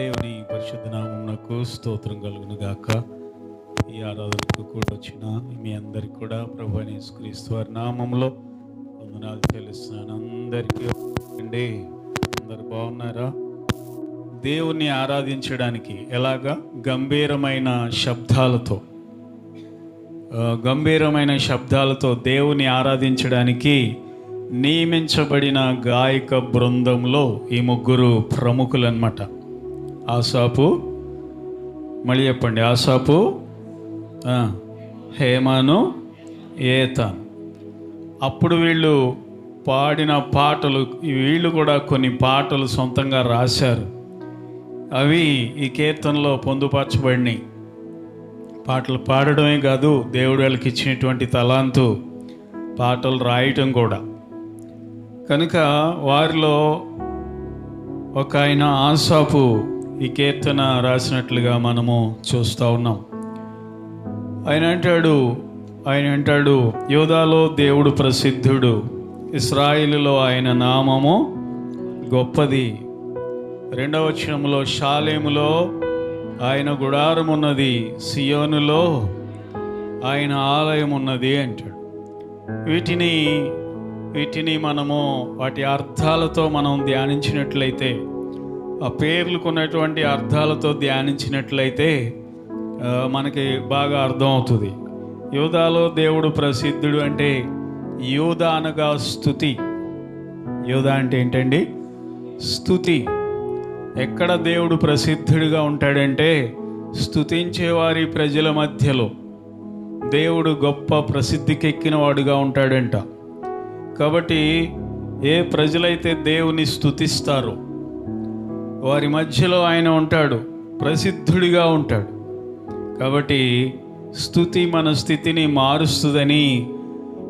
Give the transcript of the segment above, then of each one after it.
దేవుని పరిశుద్ధ నామమునకు స్తోత్రం కలుగును గాక. ఈ ఆరాధనకు కూడా వచ్చిన మీ అందరికి కూడా ప్రభు క్రీస్తు వారి నామంలో వందనాలు తెలుస్తున్నాను. అందరికీ అండి. అందరు బాగున్నారా? దేవుణ్ణి ఆరాధించడానికి ఎలాగా? గంభీరమైన శబ్దాలతో గంభీరమైన శబ్దాలతో దేవుని ఆరాధించడానికి నియమించబడిన గాయక బృందంలో ఈ ముగ్గురు ప్రముఖులనమాట ఆసాపు? మళ్ళీ చెప్పండి. ఆసాపు? ఆ, హేమాను? ఏత అప్పుడు వీళ్ళు పాడిన పాటలు వీళ్ళు కూడా కొన్ని పాటలు సొంతంగా రాశారు. అవి ఈ కీర్తనలో పొందుపరచబడినాయి. పాటలు పాడడమే కాదు దేవుడు వాళ్ళకి ఇచ్చినటువంటి తలాంతు పాటలు రాయటం కూడా. కనుక వారిలో ఒక ఆయన ఆసాపు ఈ కీర్తన రాసినట్లుగా మనము చూస్తూ ఉన్నాం. ఆయన అంటాడు ఆయన అంటాడు యోధాలో దేవుడు ప్రసిద్ధుడు ఇస్రాయిలులో ఆయన నామము గొప్పది. రెండవ వచనంలో షాలేములో ఆయన గుడారం ఉన్నది సియోనులో ఆయన ఆలయం ఉన్నది అంటాడు. వీటిని వీటిని మనము వాటి అర్థాలతో మనం ధ్యానించినట్లయితే ఆ పేర్లు కొన్నటువంటి అర్థాలతో ధ్యానించినట్లయితే మనకి బాగా అర్థమవుతుంది. యూదాలో దేవుడు ప్రసిద్ధుడు అంటే యూద అనగా స్థుతి. యూద అంటే ఏంటండి? స్థుతి. ఎక్కడ దేవుడు ప్రసిద్ధుడిగా ఉంటాడంటే స్థుతించేవారి ప్రజల మధ్యలో. దేవుడు గొప్ప ప్రసిద్ధికెక్కిన వాడుగా ఉంటాడంట. కాబట్టి ఏ ప్రజలైతే దేవుని స్థుతిస్తారో వారి మధ్యలో ఆయన ఉంటాడు ప్రసిద్ధుడిగా ఉంటాడు. కాబట్టి స్థుతి మన స్థితిని మారుస్తుందని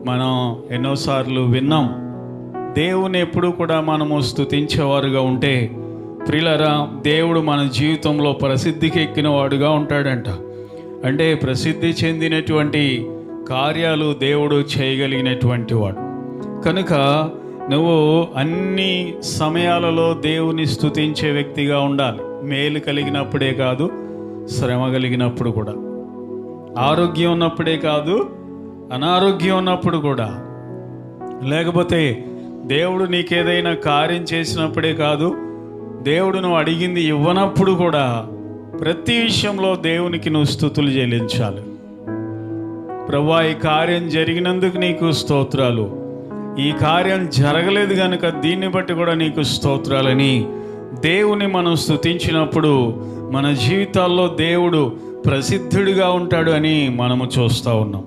మనం ఎన్నోసార్లు విన్నాం. దేవుని ఎప్పుడు కూడా మనము స్తుతించేవారుగా ఉంటే ప్రిలరా దేవుడు మన జీవితంలో ప్రసిద్ధికి ఎక్కిన వాడుగా ఉంటాడంట. అంటే ప్రసిద్ధి చెందినటువంటి కార్యాలు దేవుడు చేయగలిగినటువంటి వాడు. కనుక నువ్వు అన్ని సమయాలలో దేవుని స్తుతించే వ్యక్తిగా ఉండాలి. మేలు కలిగినప్పుడే కాదు శ్రమ కలిగినప్పుడు కూడా. ఆరోగ్యం ఉన్నప్పుడే కాదు అనారోగ్యం ఉన్నప్పుడు కూడా. లేకపోతే దేవుడు నీకేదైనా కార్యం చేసినప్పుడే కాదు దేవుడు నువ్వు అడిగింది ఇవ్వనప్పుడు కూడా ప్రతి విషయంలో దేవునికి నువ్వు స్థుతులు చెల్లించాలి. ప్రభా ఈ కార్యం జరిగినందుకు నీకు స్తోత్రాలు. ఈ కార్యం జరగలేదు కనుక దీన్ని బట్టి కూడా నీకు స్తోత్రాలని దేవుని మనం స్తుతించినప్పుడు మన జీవితాల్లో దేవుడు ప్రసిద్ధుడిగా ఉంటాడు అని మనము చూస్తూ ఉన్నాం.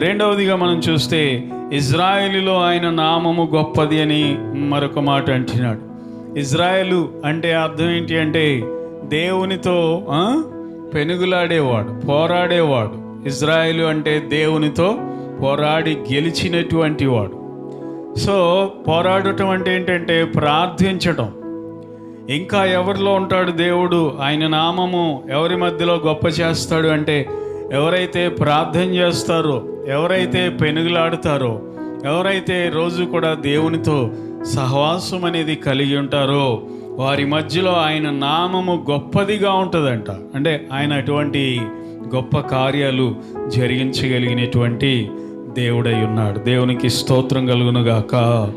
రెండవదిగా మనం చూస్తే ఇజ్రాయేలీలో ఆయన నామము గొప్పది అని మరొక మాట అంటున్నాడు. ఇజ్రాయేలు అంటే అర్థం ఏంటి అంటే దేవునితో పెనుగులాడేవాడు పోరాడేవాడు. ఇజ్రాయేలు అంటే దేవునితో పోరాడి గెలిచినటువంటి వాడు. సో పోరాడటం అంటే ఏంటంటే ప్రార్థించటం. ఇంకా ఎవరిలో ఉంటాడు దేవుడు? ఆయన నామము ఎవరి మధ్యలో గొప్ప చేస్తాడు అంటే ఎవరైతే ప్రార్థన చేస్తారో ఎవరైతే పెనుగులాడతారో ఎవరైతే రోజు కూడా దేవునితో సహవాసం అనేది కలిగి ఉంటారో వారి మధ్యలో ఆయన నామము గొప్పదిగా ఉంటుందంట. అంటే ఆయన అటువంటి గొప్ప కార్యాలు జరిగించగలిగినటువంటి దేవుడై ఉన్నాడు. దేవునికి స్తోత్రం కలుగునుగాక.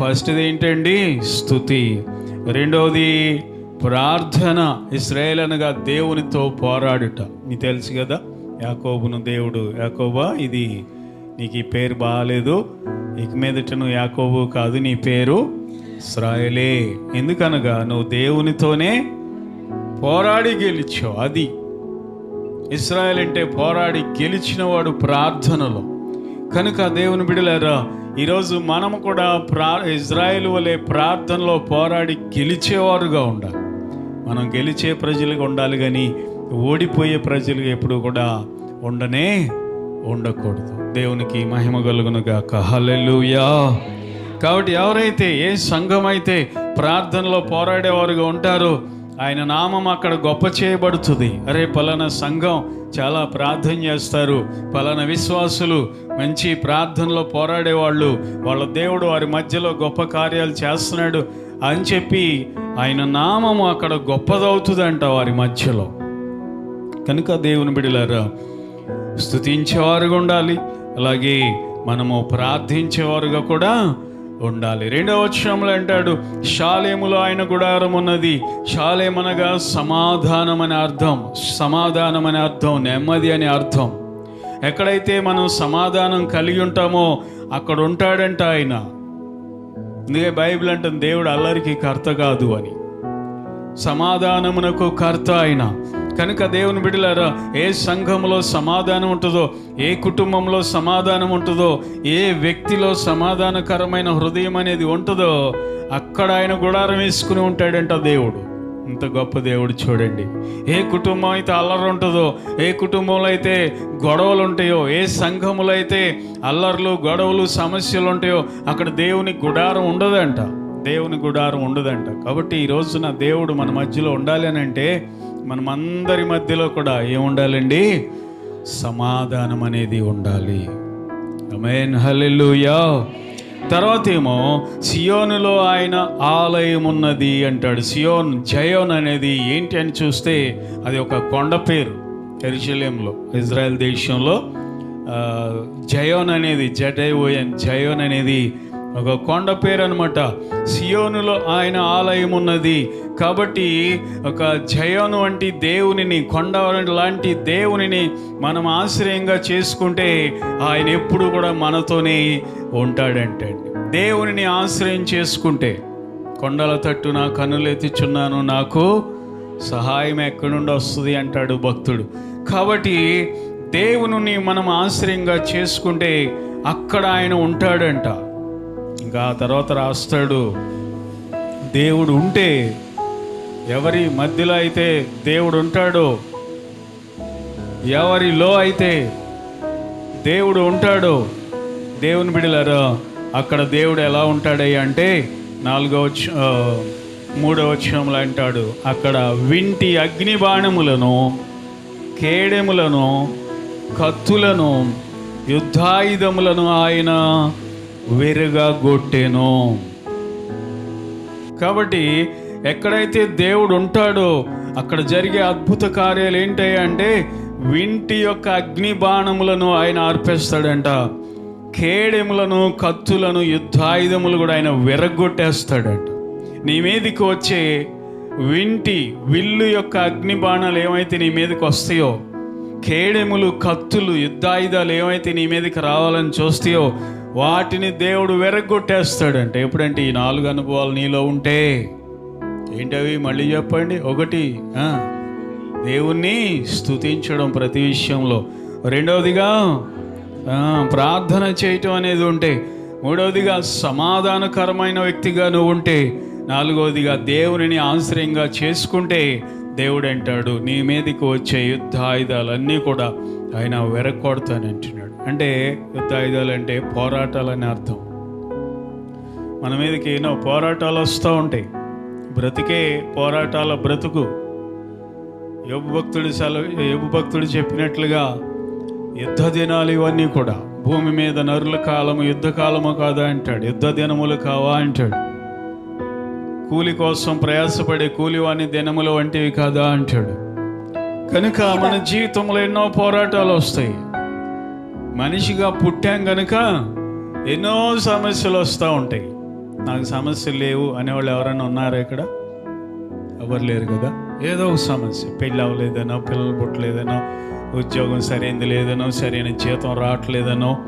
ఫస్ట్ది ఏంటండి? స్థుతి. రెండవది ప్రార్థన. ఇస్రాయేల్ అనగా దేవునితో పోరాడుట. మీకు తెలుసు కదా యాకోబును దేవుడు. యాకోబా ఇది నీకు ఈ పేరు బాగాలేదు. ఇక మీదట నువ్వు యాకోబు కాదు నీ పేరు ఇస్రాయలే. ఎందుకనగా నువ్వు దేవునితోనే పోరాడి గెలిచావు. అది ఇస్రాయల్ అంటే పోరాడి గెలిచినవాడు ప్రార్థనలో. కనుక దేవుని బిడలేరా ఈరోజు మనము కూడా ప్రా ఇజ్రాయెల్ వలె ప్రార్థనలో పోరాడి గెలిచేవారుగా ఉండాలి. మనం గెలిచే ప్రజలుగా ఉండాలి కానీ ఓడిపోయే ప్రజలు ఎప్పుడు కూడా ఉండనే ఉండకూడదు. దేవునికి మహిమ కలుగునుగాక హల్లెలూయా! కాబట్టి ఎవరైతే ఏ సంఘం అయితే ప్రార్థనలో పోరాడేవారుగా ఉంటారో ఆయన నామం అక్కడ గొప్ప చేయబడుతుంది. అరే పలానా సంఘం చాలా ప్రార్థన చేస్తారు. పలానా విశ్వాసులు మంచి ప్రార్థనలో పోరాడేవాళ్ళు. వాళ్ళ దేవుడు వారి మధ్యలో గొప్ప కార్యాలు చేస్తున్నాడు అని చెప్పి ఆయన నామము అక్కడ గొప్పదవుతుందంట వారి మధ్యలో. కనుక దేవుని బిడిలారా స్థుతించేవారుగా ఉండాలి. అలాగే మనము ప్రార్థించేవారుగా కూడా ఉండాలి. రెండవ వచ్చంలో అంటాడు శాలేములో ఆయన గుడారం ఉన్నది. శాలేమనగా సమాధానం అనే అర్థం. సమాధానం అనే అర్థం నెమ్మది అనే అర్థం. ఎక్కడైతే మనం సమాధానం కలిగి ఉంటామో అక్కడ ఉంటాడంట ఆయన. అందుకే బైబిల్ అంటుంది దేవుడు అల్లరికి కర్త కాదు అని. సమాధానమునకు కర్త ఆయన. కనుక దేవుని బిడ్డలారా ఏ సంఘంలో సమాధానం ఉంటుందో ఏ కుటుంబంలో సమాధానం ఉంటుందో ఏ వ్యక్తిలో సమాధానకరమైన హృదయం అనేది ఉంటుందో అక్కడ ఆయన గుడారం వేసుకుని ఉంటాడంట దేవుడు. ఇంత గొప్ప దేవుడు చూడండి. ఏ కుటుంబం అయితే అల్లరి ఉంటుందో ఏ కుటుంబంలో అయితే గొడవలు ఉంటాయో ఏ సంఘములో అయితే అల్లర్లు గొడవలు సమస్యలు ఉంటాయో అక్కడ దేవుని గుడారం ఉండదంట. దేవుని గుడారం ఉండదంట. కాబట్టి ఈ రోజున దేవుడు మన మధ్యలో ఉండాలి అని అంటే మనం అందరి మధ్యలో కూడా ఏముండాలండి? సమాధానం అనేది ఉండాలి. అమేన్ హల్లెలూయా. తర్వాత ఏమో సియోనులో ఆయన ఆలయం ఉన్నది అంటాడు. సియోన్ జయోన్ అనేది ఏంటి అని చూస్తే అది ఒక కొండ పేరు. ఎరుషలేంలో ఇజ్రాయెల్ దేశంలో జయోన్ అనేది జడైఓయన్ జయోన్ అనేది ఒక కొండ పేరు అనమాట సియోనులో ఆయన ఆలయం ఉన్నది. కాబట్టి ఒక జయోను వంటి దేవునిని కొండ లాంటి దేవునిని మనం ఆశ్రయంగా చేసుకుంటే ఆయన ఎప్పుడు కూడా మనతోనే ఉంటాడంటే. దేవునిని ఆశ్రయం చేసుకుంటే కొండల తట్టు నా కన్నులెత్తిచున్నాను నాకు సహాయం ఎక్కడి నుండి వస్తుంది అంటాడు భక్తుడు. కాబట్టి దేవుని మనం ఆశ్రయంగా చేసుకుంటే అక్కడ ఆయన ఉంటాడంట. ఇంకా ఆ తర్వాత రాస్తాడు. దేవుడు ఉంటే ఎవరి మధ్యలో అయితే దేవుడు ఉంటాడో ఎవరిలో అయితే దేవుడు ఉంటాడో దేవుని బిడలారా అక్కడ దేవుడు ఎలా ఉంటాడయ్యా అంటే నాలుగో వచ్చ ఆ, మూడో అంటాడు అక్కడ వింటి అగ్ని బాణములను కేడెములను కత్తులను యుద్ధాయుధములను ఆయన విరగొట్టెను కాబట్టి ఎక్కడైతే దేవుడు ఉంటాడో అక్కడ జరిగే అద్భుత కార్యాలు ఏంటాయి అంటే వింటి యొక్క అగ్ని బాణములను ఆయన అర్పిస్తాడంట. కేడెములను కత్తులను యుద్ధాయుధములు కూడా ఆయన విరగొట్టేస్తాడంట నీ మీదకి వచ్చే వింటి విల్లు యొక్క అగ్ని బాణాలు ఏమైతే నీ మీదకి వస్తాయో కేడెములు కత్తులు యుద్ధాయుధాలు ఏమైతే నీ మీదకి రావాలని చూస్తాయో వాటిని దేవుడు వెరగొట్టేస్తాడంటే ఎప్పుడంటే ఈ నాలుగు అనుభవాలు నీలో ఉంటే. ఏంటవి? మళ్ళీ చెప్పండి. ఒకటి దేవుణ్ణి స్తుతించడం ప్రతి విషయంలో. రెండవదిగా ప్రార్థన చేయటం అనేది ఉంటే. మూడవదిగా సమాధానకరమైన వ్యక్తిగా నువ్వు ఉంటే. నాలుగవదిగా దేవునిని ఆశ్రయంగా చేసుకుంటే. దేవుడు అంటాడు నీ మీదకి వచ్చే యుద్ధ ఆయుధాలన్నీ కూడా ఆయన వెరకొడతానంటున్నాడు అంటే యుద్ధ ఆయుధాలు అంటే పోరాటాలని అర్థం. మన మీదకి ఎన్నో పోరాటాలు వస్తూ ఉంటాయి. బ్రతికే పోరాటాల బ్రతుకు. యోగు భక్తుడు సెలవు యోగు భక్తుడు చెప్పినట్లుగా యుద్ధ దినాలు ఇవన్నీ కూడా భూమి మీద నరుల కాలము యుద్ధ కాలము కాదా అంటాడు. యుద్ధ దినములు కావా అంటాడు. కూలి కోసం ప్రయాసపడే కూలివాని దినములు వంటివి కాదా అంటాడు. కనుక మన జీవితంలో ఎన్నో పోరాటాలు వస్తాయి. మనిషిగా పుట్టాం కనుక ఎన్నో సమస్యలు వస్తూ ఉంటాయి. నాకు సమస్యలు లేవు అనేవాళ్ళు ఎవరైనా ఉన్నారా ఇక్కడ? ఎవరు లేరు కదా? ఏదో ఒక సమస్య. పెళ్ళి అవ్వలేదనో పిల్లలు పుట్టలేదనో ఉద్యోగం సరైనది లేదనో సరైన జీతం రావట్లేదనో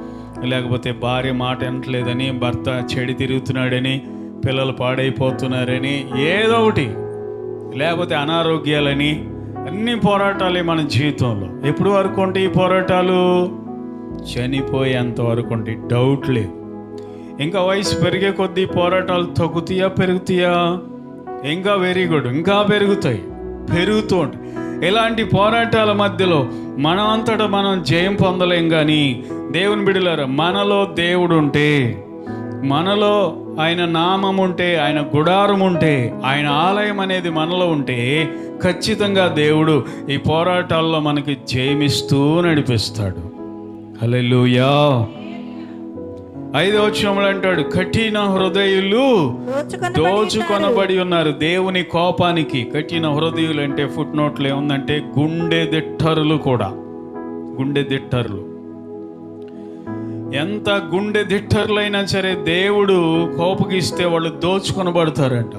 లేకపోతే భార్య మాట వినట్లేదని భర్త చెడి తిరుగుతున్నాడని పిల్లలు పాడైపోతున్నారని ఏదో ఒకటి. లేకపోతే అనారోగ్యాలని అన్ని పోరాటాలే మన జీవితంలో. ఎప్పుడు వరకు ఉంటే ఈ పోరాటాలు? చనిపోయేంత వరకు ఉంటే డౌట్ లేదు ఇంకా వయసు పెరిగే కొద్దీ పోరాటాలు తగ్గుతాయా పెరుగుతాయా? ఇంకా వెరీ గుడ్ ఇంకా పెరుగుతాయి. పెరుగుతూ ఉంటాయి. ఇలాంటి పోరాటాల మధ్యలో మనం అంతటా మనం జయం పొందలేం కానీ దేవుని బిడలారా మనలో దేవుడు ఉంటే మనలో ఆయన నామం ఉంటే ఆయన గుడారం ఉంటే ఆయన ఆలయం అనేది మనలో ఉంటే ఖచ్చితంగా దేవుడు ఈ పోరాటాల్లో మనకి జయమిస్తూ నడిపిస్తాడు. హల్లెలూయా. ఐదో వచనంలో అంటాడు కఠిన హృదయులు దోచుకొని దోచుకొనబడి ఉన్నారు దేవుని కోపానికి. కఠిన హృదయులు అంటే ఫుట్ నోట్లు ఏముందంటే గుండె దిట్టరులు కూడా. గుండె దిట్టరులు. ఎంత గుండె దిట్టర్లైనా సరే దేవుడు కోపగిస్తే వాళ్ళు దోచుకొనబడతారంట.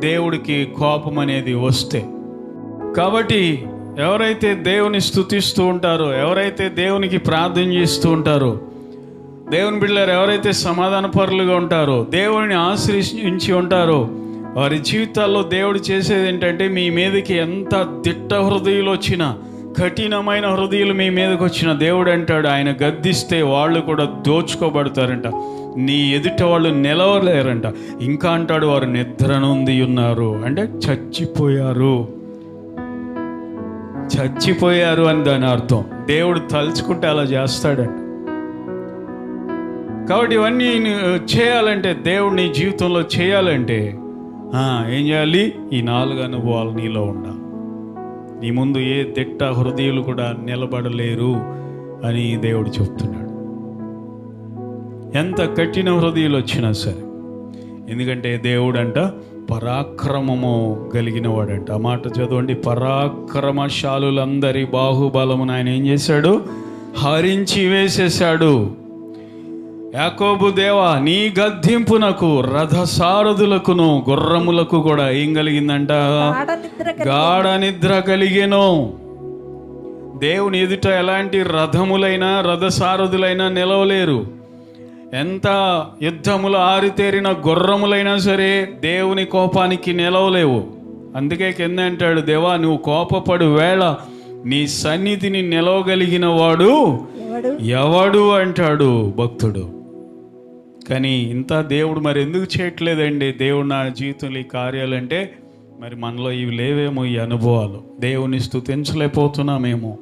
దేవుడికి కోపం అనేది వస్తే. కాబట్టి ఎవరైతే దేవుని స్థుతిస్తూ ఉంటారో ఎవరైతే దేవునికి ప్రార్థన చేస్తూ ఉంటారో దేవుని బిడ్డలారు ఎవరైతే సమాధాన పరులుగా ఉంటారో దేవుని ఆశ్రయించి ఉంటారో వారి జీవితాల్లో దేవుడు చేసేది ఏంటంటే మీ మీదకి ఎంత దిట్ట హృదయులు వచ్చినా కఠినమైన హృదయాలు మీ మీదకి వచ్చిన దేవుడు అంటాడు. ఆయన గద్దిస్తే వాళ్ళు కూడా దోచుకోబడతారంట. నీ ఎదుట వాళ్ళు నిలవలేరంట. ఇంకా అంటాడు వారు నిద్రనుంది ఉన్నారు. అంటే చచ్చిపోయారు. చచ్చిపోయారు అని దాని అర్థం. దేవుడు తలుచుకుంటే అలా చేస్తాడంట. కాబట్టి ఇవన్నీ చేయాలంటే దేవుడు నీ జీవితంలో చేయాలంటే ఏం చేయాలి? ఈ నాలుగు అనుభవాలు నీలో ఉండాలి. నీ ముందు ఏ దిట్ట హృదయులు కూడా నిలబడలేరు అని దేవుడు చెప్తున్నాడు. ఎంత కఠిన హృదయాలు వచ్చినా సరే ఎందుకంటే దేవుడు అంట పరాక్రమము కలిగిన వాడంట ఆ మాట చదవండి పరాక్రమశాలులందరి బాహుబలమును ఆయన ఏం చేశాడు? హరించి వేసేశాడు. యాకోబు దేవా నీ గద్దింపునకు రథసారథులకును గుర్రములకు కూడా ఏం కలిగిందంట? గాఢ నిద్ర కలిగెను. దేవుని ఎదుట ఎలాంటి రథములైనా రథసారథులైనా నిలవలేరు. ఎంత యుద్ధములు ఆరితేరిన గుర్రములైనా సరే దేవుని కోపానికి నిలవలేవు. అందుకే కింద అంటాడు దేవా నువ్వు కోపపడు వేళ నీ సన్నిధిని నిలవగలిగిన వాడు ఎవడు? అంటాడు భక్తుడు. కానీ ఇంత దేవుడు మరి ఎందుకు చేయట్లేదండి? దేవుడు నా జీవితంలో ఈ కార్యాలంటే మరి మనలో ఇవి లేవేమో ఈ అనుభవాలు. దేవుని స్థుతించలేకపోతున్నామేమో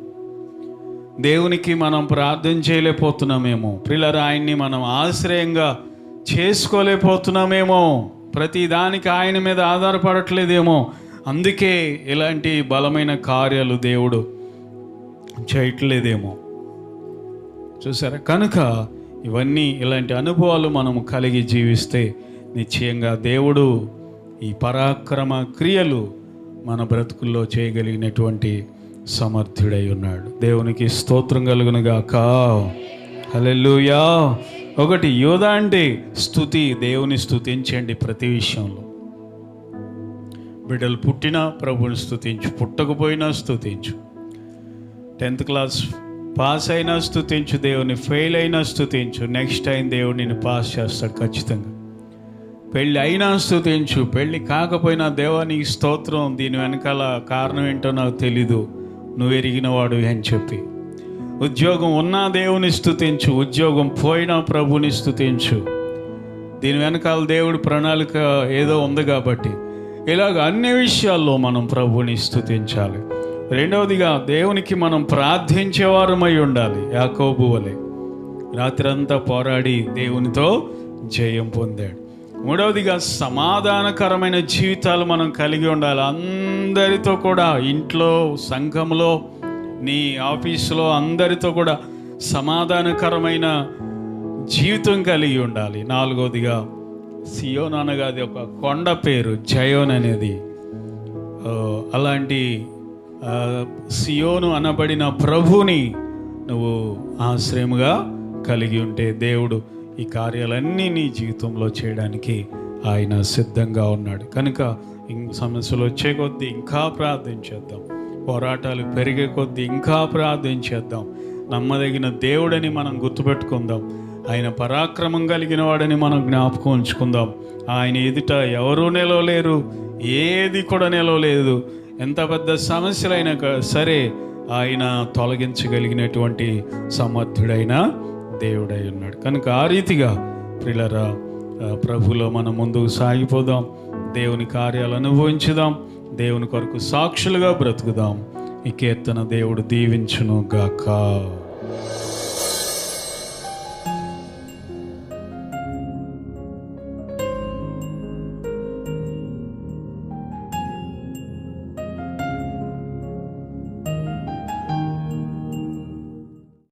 దేవునికి మనం ప్రార్థన చేయలేకపోతున్నామేమో పిల్లలు ఆయన్ని మనం ఆశ్రయంగా చేసుకోలేకపోతున్నామేమో. ప్రతి దానికి ఆయన మీద ఆధారపడట్లేదేమో. అందుకే ఇలాంటి బలమైన కార్యాలు దేవుడు చేయట్లేదేమో. చూసారా? కనుక ఇవన్నీ ఇలాంటి అనుభవాలు మనం కలిగి జీవిస్తే నిశ్చయంగా దేవుడు ఈ పరాక్రమ క్రియలు మన బ్రతుకుల్లో చేయగలిగినటువంటి సమర్థుడై ఉన్నాడు. దేవునికి స్తోత్రం కలుగునుగాక హలెల్లుయా. ఒకటి యోధ అంటే స్థుతి దేవుని స్థుతించండి ప్రతి విషయంలో. బిడ్డలు పుట్టినా ప్రభుని స్థుతించు పుట్టకపోయినా స్థుతించు టెన్త్ క్లాస్ పాస్ అయినా స్థుతించు దేవుని ఫెయిల్ అయినా స్థుతించు. నెక్స్ట్ టైం దేవుడు నిన్ను పాస్ చేస్తాడు ఖచ్చితంగా. పెళ్ళి అయినా స్థుతించు పెళ్ళి కాకపోయినా దేవానికి స్తోత్రం దీని వెనకాల కారణం ఏంటో నాకు తెలీదు. నువ్వు ఎరిగినవాడు అని చెప్పి. ఉద్యోగం ఉన్నా దేవుని స్థుతించు ఉద్యోగం పోయినా ప్రభుని స్థుతించు. దీని వెనకాల దేవుడి ప్రణాళిక ఏదో ఉంది కాబట్టి. ఇలాగ అన్ని విషయాల్లో మనం ప్రభుని స్థుతించాలి. రెండవదిగా దేవునికి మనం ప్రార్థించేవారమై ఉండాలి. యాకోబు వలె. రాత్రంతా పోరాడి దేవునితో జయం పొందాడు. మూడవదిగా సమాధానకరమైన జీవితాలు మనం కలిగి ఉండాలి. అందరితో కూడా ఇంట్లో సంఘంలో నీ ఆఫీసులో అందరితో కూడా సమాధానకరమైన జీవితం కలిగి ఉండాలి. నాలుగవదిగా సియోన్ అనగా అది ఒక కొండ పేరు జయోన్ అనేది. అలాంటి సియోను అనబడిన ప్రభుని నువ్వు ఆశ్రయముగా కలిగి ఉంటే దేవుడు ఈ కార్యాలన్నీ నీ జీవితంలో చేయడానికి ఆయన సిద్ధంగా ఉన్నాడు. కనుక సమస్యలు వచ్చే కొద్దీ ఇంకా ప్రార్థించేద్దాం పోరాటాలు పెరిగే కొద్దీ ఇంకా ప్రార్థించేద్దాం నమ్మదగిన దేవుడని మనం గుర్తుపెట్టుకుందాం. ఆయన పరాక్రమం కలిగిన వాడని మనం జ్ఞాపకం ఉంచుకుందాం. ఆయన ఎదుట ఎవరూ నిలవలేరు ఏది కూడా నిలవలేదు. ఎంత పెద్ద సమస్యలైనా క- సరే ఆయన తొలగించగలిగినటువంటి సమర్థుడైన దేవుడై ఉన్నాడు. కనుక ఆ రీతిగా ప్రిలరా ప్రభులో మనం ముందుకు సాగిపోదాం. దేవుని కార్యాలు అనుభవించుదాం. దేవుని కొరకు సాక్షులుగా బ్రతుకుదాం. ఈ కీర్తన దేవుడు దీవించును గాక